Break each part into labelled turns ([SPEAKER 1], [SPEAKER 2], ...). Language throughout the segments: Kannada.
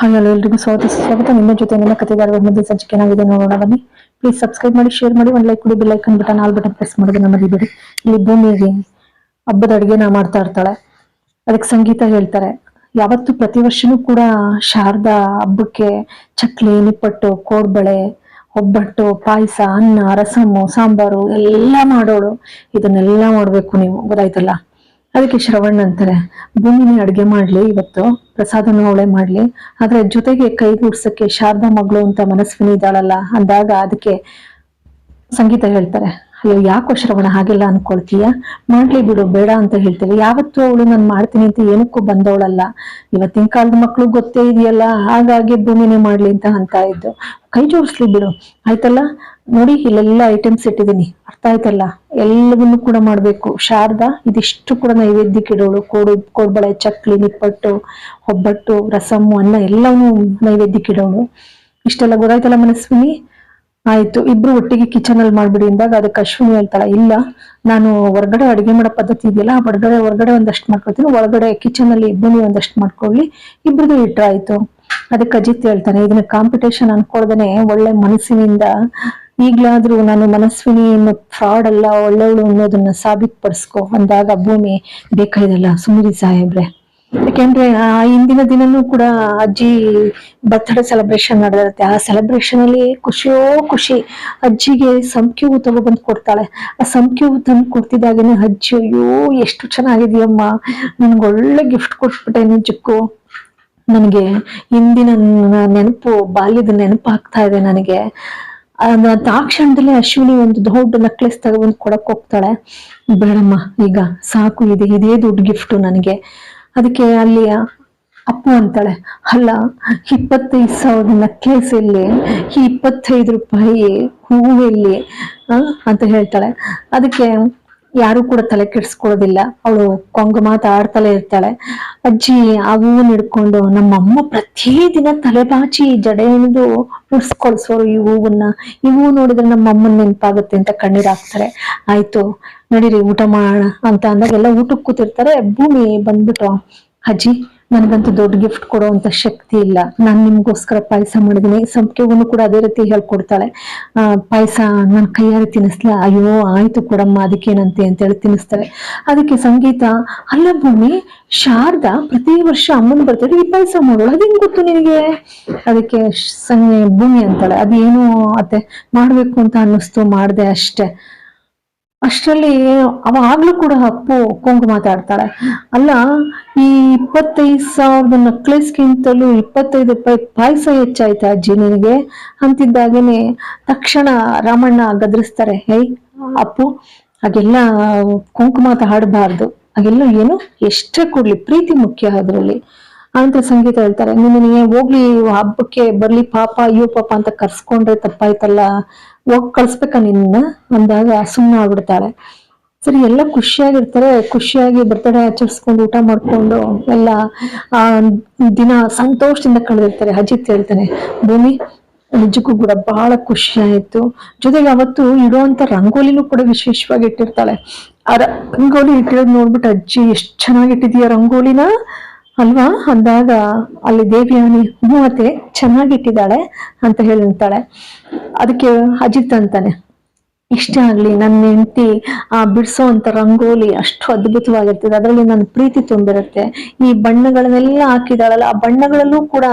[SPEAKER 1] ಹಾಯ್ ಹಲೋ ಎಲ್ರಿಗೂ ಸ್ವಾಗತ ಸ್ವಾಗತ. ನಿಮ್ಮ ಜೊತೆ ನಿಮ್ಮ ಕಥೆಗಾರರ ಮಧ್ಯೆ ಸಂಚಿಕೆ ಏನಾಗಿದೆ ನೋಡೋಣ, ಬನ್ನಿ. ಪ್ಲೀಸ್ ಸಬ್ಸ್ಕ್ರೈಬ್ ಮಾಡಿ ಶೇರ್ ಮಾಡಿ. ಒಂದು ಲೈಕ್ ಕೊಡಿ icon button all button press ಮಾಡೋದನ್ನ ಮರಿಬೇಡಿ ಇಲ್ಲಿ ಭೂಮಿಗೆ ಹಬ್ಬದ ಅಡುಗೆನ ಮಾಡ್ತಾ ಇರ್ತಾಳೆ. ಅದಕ್ಕೆ ಸಂಗೀತ ಹೇಳ್ತಾರೆ. ಯಾವತ್ತು ಪ್ರತಿ ವರ್ಷನೂ ಕೂಡ ಶಾರದಾ ಹಬ್ಬಕ್ಕೆ ಚಕ್ಲಿ, ನಿಪ್ಪಟ್ಟು, ಕೋಡ್ಬಳೆ, ಒಬ್ಬಟ್ಟು, ಪಾಯಸ, ಅನ್ನ ರಸಮ್ಮು ಸಾಂಬಾರು ಎಲ್ಲ ಮಾಡೋಳು. ಇದನ್ನೆಲ್ಲ ಮಾಡಬೇಕು ನೀವು. ಗೊತ್ತಾಯ್ತಲ್ಲ? ಅದಕ್ಕೆ ಶ್ರವಣ್ ಅಂತಾರೆ ಭೂಮಿನಿ ಅಡುಗೆ ಮಾಡ್ಲಿ ಇವತ್ತು, ಪ್ರಸಾದನ ಅವಳೆ ಮಾಡ್ಲಿ. ಆದ್ರೆ ಜೊತೆಗೆ ಕೈಗೂಡ್ಸಕ್ಕೆ ಶಾರದಾ ಮಗಳು ಅಂತ ಮನಸ್ವಿನಿ ಇದ್ದಾಳಲ್ಲ, ಅಂದಾಗ ಅದಕ್ಕೆ ಸಂಗೀತ ಹೇಳ್ತಾರೆ. ಅಯ್ಯೋ, ಯಾಕೋ ಶ್ರವಣ ಹಾಗೆಲ್ಲ ಅನ್ಕೊಳ್ತೀಯ? ಮಾಡ್ಲಿ ಬಿಡು, ಬೇಡ ಅಂತ ಹೇಳ್ತೇವೆ. ಯಾವತ್ತೂ ಅವಳು ನಾನು ಮಾಡ್ತೀನಿ ಅಂತ ಏನಕ್ಕೂ ಬಂದವಳಲ್ಲ. ಇವತ್ತಿನ ಕಾಲದ ಮಕ್ಳು ಗೊತ್ತೇ ಇದೆಯಲ್ಲ, ಹಾಗಾಗಿ ಭೂಮಿನೇ ಮಾಡ್ಲಿ ಅಂತ ಅಂತ ಇದ್ದು. ಕೈ ಜೋಡಿಸ್ಲಿ ಬಿಡು. ಆಯ್ತಲ್ಲ? ನೋಡಿ, ಇಲ್ಲೆಲ್ಲ ಐಟಮ್ಸ್ ಇಟ್ಟಿದ್ದೀನಿ ಅರ್ಥ ಆಯ್ತಲ್ಲ? ಎಲ್ಲವನ್ನೂ ಕೂಡ ಮಾಡ್ಬೇಕು. ಶಾರದಾ, ಇದಿಷ್ಟು ಕೂಡ ನೈವೇದ್ಯಕ್ಕೆ ಇಡೋಳು. ಕೋಡು, ಕೋಡ್ಬಳೆ, ಚಕ್ಲಿ, ನಿಪ್ಪಟ್ಟು, ಒಬ್ಬಟ್ಟು ರಸಮ್ಮು ಅನ್ನ ಎಲ್ಲವನ್ನೂ ನೈವೇದ್ಯಕ್ಕೆ ಇಡೋಳು. ಇಷ್ಟೆಲ್ಲ ಗೊತ್ತಾಯ್ತಲ್ಲ ಮನಸ್ವಿನಿ? ಆಯ್ತು, ಇಬ್ರು ಒಟ್ಟಿಗೆ ಕಿಚನ್ ಅಲ್ಲಿ ಮಾಡ್ಬಿಡಿ ಅಂದಾಗ ಅದಕ್ಕೆ ಅಶ್ವಿನಿ ಹೇಳ್ತಾಳ, ಇಲ್ಲ, ನಾನು ಹೊರಗಡೆ ಅಡಿಗೆ ಮಾಡೋ ಪದ್ಧತಿ ಇದೆಯಲ್ಲ ಹೊರಗಡೆ ಹೊರಗಡೆ ಒಂದಷ್ಟು ಮಾಡ್ಕೊಳ್ತೀನಿ, ಒಳಗಡೆ ಕಿಚನ್ ಅಲ್ಲಿ ಇಬ್ಬನಿ ಒಂದಷ್ಟು ಮಾಡ್ಕೊಳ್ಳಿ ಇಬ್ರದ್ದು ಇಟ್ರೆ ಆಯ್ತು. ಅದಕ್ಕೆ ಅಜಿತ್ ಹೇಳ್ತಾನೆ, ಇದನ್ನ ಕಾಂಪಿಟೇಷನ್ ಅನ್ಕೊಳ್ದೇನೆ ಒಳ್ಳೆ ಮನಸ್ಸಿನಿಂದ, ಈಗ್ಲಾದ್ರೂ ನಾನು ಮನಸ್ವಿನಿ ಫ್ರಾಡ್ ಅಲ್ಲ ಒಳ್ಳೆವಳು ಅನ್ನೋದನ್ನ ಸಾಬೀತುಪಡಿಸ್ಕೊ, ಅಂದಾಗ ಭೂಮಿ ಬೇಕಾಯ್ದಲ್ಲ ಸುಮಿರಿ ಸಾಹೇಬ್ರೆ. ಯಾಕೆಂದ್ರೆ, ಆ ಹಿಂದಿನ ದಿನನೂ ಕೂಡ ಅಜ್ಜಿ ಬರ್ತ್ಡೇ ಸೆಲೆಬ್ರೇಷನ್ ನಡೆದಿರುತ್ತೆ. ಆ ಸೆಲೆಬ್ರೇಷನ್ ಅಲ್ಲಿ ಖುಷಿಯೋ ಖುಷಿ ಅಜ್ಜಿಗೆ ಸಂಕ್ಯೂ ಹೂ ತಗೊಬಂದು ಕೊಡ್ತಾಳೆ. ಆ ಸಂಕ್ಯೂ ಹೂ ತಂದು ಕೊಡ್ತಿದ್ದಾಗೇನೆ ಅಜ್ಜಿ, ಅಯ್ಯೋ, ಎಷ್ಟು ಚೆನ್ನಾಗಿದೆಯಮ್ಮ ನನ್ಗೆ ಒಳ್ಳೆ ಗಿಫ್ಟ್ ಕೊಟ್ಬಿಟ್ಟೆ ನಿಜಕ್ಕು. ನನಗೆ ಹಿಂದಿನ ನ- ನೆನಪು, ಬಾಲ್ಯದ ನೆನಪು ಆಗ್ತಾ ಇದೆ ನನಗೆ. ಆ ಕ್ಷಣದಲ್ಲಿ ಅಶ್ವಿನಿ ಒಂದು ದೊಡ್ಡ ನೆಕ್ಲೆಸ್ ತಗೊಬಂದು ಕೊಡಕ್ ಹೋಗ್ತಾಳೆ. ಬೇಡಮ್ಮ, ಈಗ ಸಾಕು, ಇದೆ, ಇದೇ ದೊಡ್ಡ ಗಿಫ್ಟ್ ನನಗೆ. ಅದಕ್ಕೆ ಅಲ್ಲಿಯ ಅಪ್ಪು ಅಂತಾಳೆ, ಅಲ್ಲ, ಇಪ್ಪತ್ತೈದು ಸಾವಿರದ ನೆಕ್ಲೆಸ್ ಎಲ್ಲಿ? ಈ ಇಪ್ಪತ್ತೈದು ರೂಪಾಯಿ ಹೂವು ಎಲ್ಲಿ? ಅಂತ ಹೇಳ್ತಾಳೆ. ಅದಕ್ಕೆ ಯಾರು ಕೂಡ ತಲೆ ಕೆಡಿಸ್ಕೊಳ್ಳೋದಿಲ್ಲ. ಅವಳು ಕೊಂಗ ಮಾತಾಡ್ತಲೇ ಇರ್ತಾಳೆ. ಅಜ್ಜಿ ಆ ಹೂವನ್ನ ಹಿಡ್ಕೊಂಡು ನಮ್ಮಮ್ಮ ಪ್ರತಿದಿನ ತಲೆ ಬಾಚಿ ಜಡೆ ಹಿಡಿದು ಉಡ್ಸ್ಕೊಳ್ಸೋರು ಈ ಹೂವನ್ನ. ಈ ಹೂವು ನೋಡಿದ್ರೆ ನಮ್ಮ ಅಮ್ಮನ ನೆನಪಾಗುತ್ತೆ ಅಂತ ಕಣ್ಣೀರ್ ಹಾಕ್ತಾರೆ. ಆಯ್ತು, ನಡೀರಿ, ಊಟ ಮಾಡೋಣ ಅಂತ ಅಂದಾಗ ಎಲ್ಲ ಊಟಕ್ಕೆ ಕೂತಿರ್ತಾರೆ. ಭೂಮಿ ಬಂದ್ಬಿಟ್ಟು ಅಜ್ಜಿ ನನಗಂತೂ ದೊಡ್ಡ ಗಿಫ್ಟ್ ಕೊಡುವಂತ ಶಕ್ತಿ ಇಲ್ಲ. ನಾನು ನಿಮ್ಗೋಸ್ಕರ ಪಾಯಸ ಮಾಡಿದೀನಿ. ಸಂಪಿಗೆಗೂ ಕೂಡ ಅದೇ ರೀತಿ ಹೇಳ್ಕೊಡ್ತಾಳೆ. ಪಾಯಸ ನನ್ನ ಕೈಯಾರೆ ತಿನ್ನಿಸ್ಲ. ಅಯ್ಯೋ, ಆಯ್ತು ಕೊಡಮ್ಮ, ಅದಕ್ಕೇನಂತೆ ಅಂತ ಹೇಳಿ ತಿನ್ನಿಸ್ತಾಳೆ. ಅದಕ್ಕೆ ಸಂಗೀತ, ಅಲ್ಲ ಭೂಮಿ, ಶಾರದಾ ಪ್ರತಿ ವರ್ಷ ಅಮ್ಮನ ಬರ್ತಾರೆ ಈ ಪಾಯಸ ಮಾಡೋಳು ಅದೇನ್ ಗೊತ್ತು ನಿನಗೆ? ಅದಕ್ಕೆ ಭೂಮಿ ಅಂತಾಳೆ. ಅದೇನು ಅತ್ತೆ, ಮಾಡ್ಬೇಕು ಅಂತ ಅನ್ನಿಸ್ತು, ಮಾಡ್ದೆ ಅಷ್ಟೇ. ಅಷ್ಟರಲ್ಲಿ ಅವಾಗ್ಲೂ ಕೂಡ ಅಪ್ಪು ಕೊಂಗು ಮಾತಾಡ್ತಾಳೆ. ಅಲ್ಲ ಈ ಇಪ್ಪತ್ತೈದು ಸಾವಿರದ ನಕ್ಲೆಸ್ಗಿಂತಲೂ ಇಪ್ಪತ್ತೈದು ರೂಪಾಯಿ ಪಾಯಸ ಹೆಚ್ಚಾಯ್ತಾ ಅಜ್ಜಿ ನಿನಗೆ? ಅಂತಿದ್ದಾಗೇನೆ ತಕ್ಷಣ ರಾಮಣ್ಣ ಗದರಿಸ್ತಾರೆ, ಹೇ, ಅಪ್ಪು, ಹಾಗೆಲ್ಲ ಕುಂಕುಮಾತ ಹಾಡಬಾರ್ದು. ಹಾಗೆಲ್ಲ ಏನು? ಎಷ್ಟೇ ಕೊಡ್ಲಿ, ಪ್ರೀತಿ ಮುಖ್ಯ ಅದರಲ್ಲಿ. ಅಂತ ಸಂಗೀತ ಹೇಳ್ತಾರೆ, ನಿನ್ನೆ ಹೋಗ್ಲಿ, ಹಬ್ಬಕ್ಕೆ ಬರ್ಲಿ, ಪಾಪ ಅಯ್ಯೋ ಪಾಪ ಅಂತ ಕರ್ಸ್ಕೊಂಡ್ರೆ ತಪ್ಪಾಯ್ತಲ್ಲ. ಹೋಗ್ ಕಳ್ಸ್ಬೇಕಾ ನಿನ್ನ? ಅಂದಾಗ ಸುಮ್ಮನೆ ಆಗ್ಬಿಡ್ತಾಳೆ ಸರಿ, ಎಲ್ಲ ಖುಷಿಯಾಗಿರ್ತಾರೆ, ಖುಷಿಯಾಗಿ ಬರ್ತಡೇ ಆಚರಿಸ್ಕೊಂಡು ಊಟ ಮಾಡ್ಕೊಂಡು ಎಲ್ಲ, ಆ, ದಿನ ಸಂತೋಷದಿಂದ ಕಳೆದಿರ್ತಾರೆ. ಅಜಿತ್ ಹೇಳ್ತಾನೆ, ಭೂಮಿ, ನಿಜಕ್ಕೂ ಕೂಡ ಬಹಳ ಖುಷಿ ಆಯಿತು ಜೊತೆಗೆ ಅವತ್ತು ಇಡುವಂತ ರಂಗೋಲಿನೂ ಕೂಡ ವಿಶೇಷವಾಗಿ ಇಟ್ಟಿರ್ತಾಳೆ. ಆ ರಂಗೋಲಿ ಇಟ್ಟಿರೋದು ನೋಡ್ಬಿಟ್ಟು, ಅಜ್ಜಿ, ಎಷ್ಟು ಚೆನ್ನಾಗಿ ಇಟ್ಟಿದೀಯ ರಂಗೋಲಿನ? ಅಲ್ವಾ? ಅಂದಾಗ, ಅಲ್ಲಿ ದೇವಿಯಾನಿ ಮೂವತೆ ಚೆನ್ನಾಗಿಟ್ಟಿದ್ದಾಳೆ ಅಂತ ಹೇಳಿರ್ತಾಳೆ. ಅದಕ್ಕೆ ಅಜಿತ್ ಅಂತಾನೆ ಇಷ್ಟೇ ಆಗ್ಲಿ ನನ್ನ ಹೆಂಡತಿ, ಆ ಬಿಡಿಸೋ ಅಂತ ರಂಗೋಲಿ ಅಷ್ಟು ಅದ್ಭುತವಾಗಿರ್ತದೆ. ಅದರಲ್ಲಿ ನನ್ನ ಪ್ರೀತಿ ತುಂಬಿರುತ್ತೆ. ಈ ಬಣ್ಣಗಳನ್ನೆಲ್ಲ ಹಾಕಿದಾಳಲ್ಲ ಆ ಬಣ್ಣಗಳಲ್ಲೂ ಕೂಡ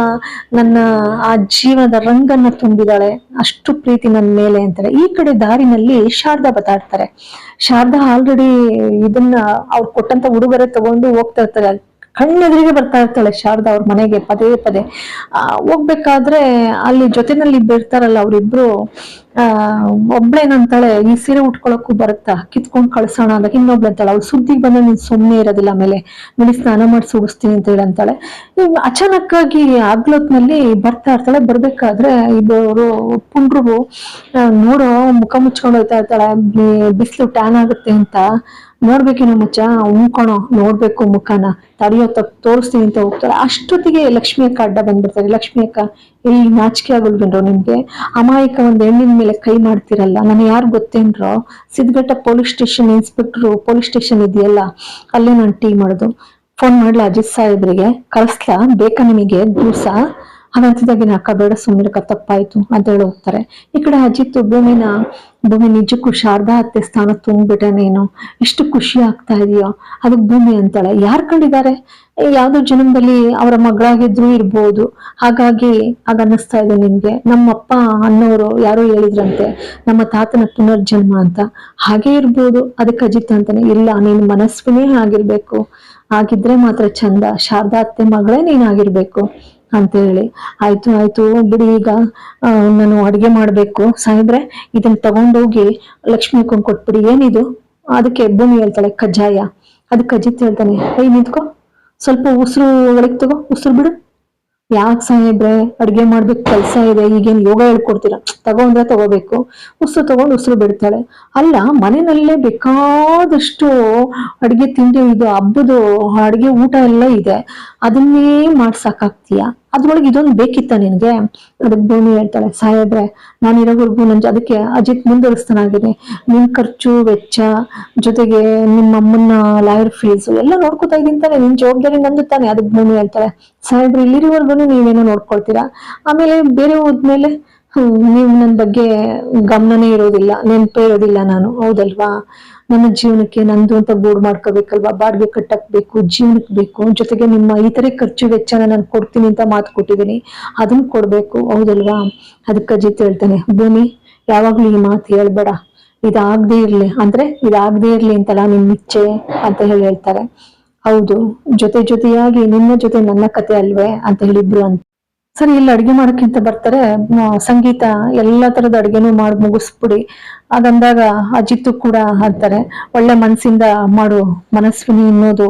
[SPEAKER 1] ನನ್ನ ಆ ಜೀವನದ ರಂಗನ್ನ ತುಂಬಿದಾಳೆ. ಅಷ್ಟು ಪ್ರೀತಿ ನನ್ನ ಮೇಲೆ ಅಂತಾರೆ. ಈ ಕಡೆ ದಾರಿನಲ್ಲಿ ಶಾರದಾ ಬತಾಡ್ತಾರೆ ಶಾರದಾ ಆಲ್ರೆಡಿ ಇದನ್ನ ಅವ್ರು ಕೊಟ್ಟಂತ ಉಡುಗೊರೆ ತಗೊಂಡು ಹೋಗ್ತಾ ಇರ್ತಾರೆ ಕಣ್ಣೆದುರಿಗೆ ಬರ್ತಾ ಇರ್ತಾಳೆ ಶಾರದಾ ಅವ್ರ ಮನೆಗೆ ಪದೇ ಪದೇ. ಆ, ಹೋಗ್ಬೇಕಾದ್ರೆ ಅಲ್ಲಿ ಜೊತೆನಲ್ಲಿ ಬಿಡ್ತಾರಲ್ಲ ಅವ್ರಿಬ್ರು ಆ, ಒಬ್ಳೇನಂತಾಳೆ, ಈ ಸೀರೆ ಉಟ್ಕೊಳಕ್ಕೂ ಬರುತ್ತಾ? ಕಿತ್ಕೊಂಡ್ ಕಳ್ಸೋಣ ಅಂದಾಗ ಇನ್ನೊಬ್ಳು ಅಂತಾಳೆ ಅವ್ಳು ಸುದ್ದಿಗೆ ಬಂದ್ರೆ ನೀನ್ ಸುಮ್ಮನೆ ಇರೋದಿಲ್ಲ ಆಮೇಲೆ. ನೋಡಿ, ಸ್ನಾನ ಮಾಡಿ ಸುಡಿಸ್ತೀನಿ ಅಂತ ಹೇಳಂತಾಳೆ. ಅಚಾನಕ್ ಆಗಿ ಆಗ್ಲೊತ್ನಲ್ಲಿ ಬರ್ತಾ ಇರ್ತಾಳೆ. ಬರ್ಬೇಕಾದ್ರೆ ಇಬ್ಬರು ಪುಂಡ್ರು ನೋಡೋ, ಮುಖ ಮುಚ್ಕೊಂಡು ಹೋಗ್ತಾ ಇರ್ತಾಳೆ. ಬಿಸಿಲು ಟ್ಯಾನ್ ಆಗುತ್ತೆ ಅಂತ. ನೋಡ್ಬೇಕೇನೋ ಮುಚ್ಚ, ಉಣ್ಕೊಣೋ, ನೋಡ್ಬೇಕು ಮುಖನ. ತಡೆಯೋ ತೋರಿಸ್ತೀನಿ ಅಂತ ಹೋಗ್ತಾಳೆ. ಅಷ್ಟೊತ್ತಿಗೆ ಲಕ್ಷ್ಮಿ ಅಕ್ಕ ಅಡ್ಡ ಬಂದ್ಬಿಡ್ತಾರೆ. ಲಕ್ಷ್ಮಿ ಅಕ್ಕ ಈ ನಾಚಿಕೆ ಆಗಲ್ವೇನ್ರೋ ನಿಮ್ಗೆ? ಅಮಾಯಕ ಒಂದ್ ಹೆಣ್ಣಿನ ಮೇಲೆ ಕೈ ಮಾಡ್ತಿರಲ್ಲ ನಾನು ಯಾರು ಗೊತ್ತೇನ್ರೋ? Siddhaghatta police station inspector police station ಇದೆಯಲ್ಲ, ಅಲ್ಲೇ ನಾನು ಟೀ ಮಾಡುದು. ಫೋನ್ ಮಾಡ್ಲಾ ಅಜಿತ್ ಸಾಹೇಬ್ರಿಗೆ? ಕಳಿಸ್ಲಾ? ಬೇಕಾ ನಿಮಗೆ? ದಿವಸ ಹಾಗಂತಿದ್ದಾಗಿನ ಅಕ್ಕ ಬೇಡ ಸುಮ್ಮನೆ ತಪ್ಪಾಯ್ತು ಅಂತ ಹೇಳಿ ಹೋಗ್ತಾರೆ. ಈ ಕಡೆ ಅಜಿತ್ ಭೂಮಿನ, ಭೂಮಿ ನಿಜಕ್ಕೂ ಶಾರದಾ ಅತ್ತೆ ಸ್ಥಾನ ತುಂಬಿಬಿಟ್ಟೆ ನೀನು? ಎಷ್ಟು ಖುಷಿ ಆಗ್ತಾ ಇದೆಯೋ? ಅದಕ್ಕೆ ಭೂಮಿ ಅಂತಾಳೆ. ಯಾರ್ ಕಂಡಿದ್ದಾರೆ? ಯಾವ್ದೋ ಜನ್ಮದಲ್ಲಿ ಅವರ ಮಗಳಾಗಿದ್ರು ಇರ್ಬೋದು. ಹಾಗಾಗಿ ಆಗ ಅನ್ನಿಸ್ತಾ ಇದೆ ನಿಮ್ಗೆ. ನಮ್ಮಪ್ಪ ಅನ್ನೋರು ಯಾರೋ ಹೇಳಿದ್ರಂತೆ, ನಮ್ಮ ತಾತನ ಪುನರ್ಜನ್ಮ ಅಂತ. ಹಾಗೆ ಇರ್ಬೋದು. ಅದಕ್ಕೆ ಅಜಿತ್ ಅಂತಾನೆ, ಇಲ್ಲ, ನೀನ್ ಮನಸ್ವಿನೇ ಆಗಿರ್ಬೇಕು. ಆಗಿದ್ರೆ ಮಾತ್ರ ಚಂದ. ಶಾರದಾ ಅತ್ತೆ ಮಗಳೇ ನೀನ್ ಆಗಿರ್ಬೇಕು ಅಂತ ಹೇಳಿ ಆಯ್ತು ಆಯ್ತು, ಬಿಡಿ ಈಗ ನಾನು ಅಡಿಗೆ ಮಾಡಬೇಕು. ಸಾಯಿದ್ರೆ ಇದನ್ನ ತಗೊಂಡೋಗಿ ಲಕ್ಷ್ಮಿ ಕೊಂಡ್ ಕೊಟ್ಬಿಡಿ. ಏನಿದು? ಅದಕ್ಕೆ ಭೂಮಿ ಹೇಳ್ತಾಳೆ, ಕಜ್ಜಾಯ. ಅದಕ್ಕೆ ಕಜ್ಜಿತ್ ಹೇಳ್ತಾನೆ ಕೈ ನಿಂತ್ಕೋ. ಸ್ವಲ್ಪ ಉಸಿರು ಒಳಗೆ ತಗೋ, ಉಸಿರು ಬಿಡು. ಯಾಕೆ ಸಾಹೇಬ್ರೆ, ಅಡ್ಗೆ ಮಾಡ್ಬೇಕು, ಕೆಲಸ ಇದೆ, ಈಗೇನು ಯೋಗ ಹೇಳ್ಕೊಡ್ತೀರಾ? ತಗೊಂಡ್ರೆ ತಗೋಬೇಕು. ಉಸಿರು ತಗೊಂಡು ಉಸಿರು ಬಿಡ್ತಾಳೆ. ಅಲ್ಲ, ಮನೆಯಲ್ಲೇ ಬೇಕಾದಷ್ಟು ಅಡ್ಗೆ ತಿಂಡಿ, ಇದು ಹಬ್ಬದು ಅಡ್ಗೆ ಊಟ ಎಲ್ಲ ಇದೆ. ಅದನ್ನೇ ಮಾಡ್ಸಕ್ಕಾಗ್ತೀಯಾ ಅದ್ರೊಳಗೆ ಇದೊಂದು ಬೇಕಿತ್ತ ನಿನ್ಗೆ? ಅದಕ್ಕೆ ಭೂಮಿ ಹೇಳ್ತಾಳೆ, ಸಾಹೇಬ್ರೆ, ನಾನು ಇರೋವರೆಗೂ ನನ್ ಅದಕ್ಕೆ ಅಜಿತ್ ಮುಂದುವರಿಸ್ತಾನಾಗಿದೆ. ನಿನ್ ಖರ್ಚು, ವೆಚ್ಚ, ಜೊತೆಗೆ ನಿಮ್ಮ ಅಮ್ಮನ ಲಾಯರ್ ಫೀಸ್ ಎಲ್ಲ ನೋಡ್ಕೊತಾ ಇದ್ದೀನಿ ತಾನೆ, ನಿನ್ ಜವಾಬ್ದಾರಿ ನಂದು ತಾನೆ, ಅದಕ್ಕೆ ಭೂಮಿ ಹೇಳ್ತಾಳೆ. ಸಾಹೇಬ್ರೆ, ಇಲ್ಲಿರುವವರೆಗೂ ನೀವೇನೋ ನೋಡ್ಕೊಳ್ತೀರಾ? ಆಮೇಲೆ ಬೇರೆ ಹೋದ್ಮೇಲೆ ನೀವು ನನ್ನ ಬಗ್ಗೆ ಗಮನನೇ ಇರೋದಿಲ್ಲ, ನೆನಪೇ ಇರೋದಿಲ್ಲ ನಾನು. ಹೌದಲ್ವಾ? ನನ್ನ ಜೀವನಕ್ಕೆ ನಂದು ಅಂತ ಬೋರ್ಡ್ ಮಾಡ್ಕೋಬೇಕಲ್ವಾ? ಬಾಡಿಗೆ ಕಟ್ಟಕ್ ಬೇಕು ಜೀವನಕ್ಕೆ ಬೇಕು. ಜೊತೆಗೆ ನಿಮ್ಮ ಇತರೆ ಖರ್ಚು ವೆಚ್ಚನ ನಾನು ಕೊಡ್ತೀನಿ ಅಂತ ಮಾತು ಕೊಟ್ಟಿದ್ದೀನಿ. ಅದನ್ನ ಕೊಡ್ಬೇಕು, ಹೌದಲ್ವಾ? ಅದಕ್ಕೆ ಅಜಿತ್ ಹೇಳ್ತಾನೆ, ಭೂಮಿ, ಯಾವಾಗ್ಲೂ ಈ ಮಾತು ಹೇಳ್ಬೇಡ. ಇದಾಗದೇ ಇರ್ಲಿ. ಅಂದ್ರೆ ಇದಾಗದೇ ಇರ್ಲಿ ಅಂತಲ್ಲ ನಿನ್ ಇಚ್ಛೆ ಅಂತ ಹೇಳಿ ಹೇಳ್ತಾರೆ. ಹೌದು. ಜೊತೆ ಜೊತೆಯಾಗಿ ನಿನ್ನ ಜೊತೆ ನನ್ನ ಕತೆ ಅಲ್ವೇ ಅಂತ ಹೇಳಿದ್ರು ಅಂತ. ಸರಿ, ಇಲ್ಲಿ ಅಡುಗೆ ಮಾಡೋಕ್ಕಿಂತ ಬರ್ತಾರೆ ಸಂಗೀತ ಎಲ್ಲ ಥರದ ಅಡುಗೆನೂ ಮಾಡಿ ಮುಗಿಸ್ಬಿಡಿ. ಅದಂದಾಗ ಅಜಿತ್ತು ಕೂಡ ಅಂತಾರೆ, ಒಳ್ಳೆ ಮನಸ್ಸಿಂದ ಮಾಡು, ಮನಸ್ವಿನಿ ಅನ್ನೋದು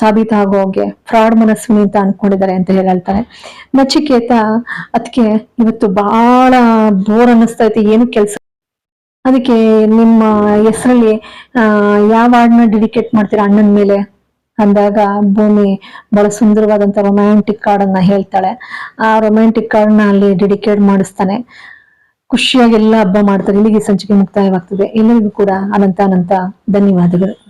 [SPEAKER 1] ಸಾಬೀತಾಗೋಗೆ ಫ್ರಾಡ್ ಮನಸ್ವಿನಿ ಅಂತ ಅನ್ಕೊಂಡಿದ್ದಾರೆ ಅಂತ ಹೇಳಿ ಹೇಳ್ತಾರೆ. ನಚಿಕೇತ ಅದಕ್ಕೆ ಇವತ್ತು ಬಹಳ ಬೋರ್ ಅನ್ನಿಸ್ತಾ ಏನು ಕೆಲಸ ಅದಕ್ಕೆ ನಿಮ್ಮ ಹೆಸರಲ್ಲಿ ಯಾವ ಹಾಡನ್ನ ಡೆಡಿಕೇಟ್ ಮಾಡ್ತೀರಾ ಅಣ್ಣನ ಮೇಲೆ? ಅಂದಾಗ ಭೂಮಿ ಬಹಳ ಸುಂದರವಾದಂತ ರೊಮ್ಯಾಂಟಿಕ್ ಹಾಡನ್ನ ಹೇಳ್ತಾಳೆ. ಆ ರೊಮ್ಯಾಂಟಿಕ್ ಹಾಡನ್ನ ಅಲ್ಲಿ ಡೆಡಿಕೇಟ್ ಮಾಡಿಸ್ತಾನೆ. ಖುಷಿಯಾಗಿ ಎಲ್ಲ ಹಬ್ಬ ಮಾಡ್ತಾರೆ. ಇಲ್ಲಿಗೆ ಸಂಚಿಕೆ ಮುಕ್ತಾಯವಾಗ್ತದೆ. ಎಲ್ಲರಿಗೂ ಕೂಡ ಅನಂತ ಅನಂತ ಧನ್ಯವಾದಗಳು.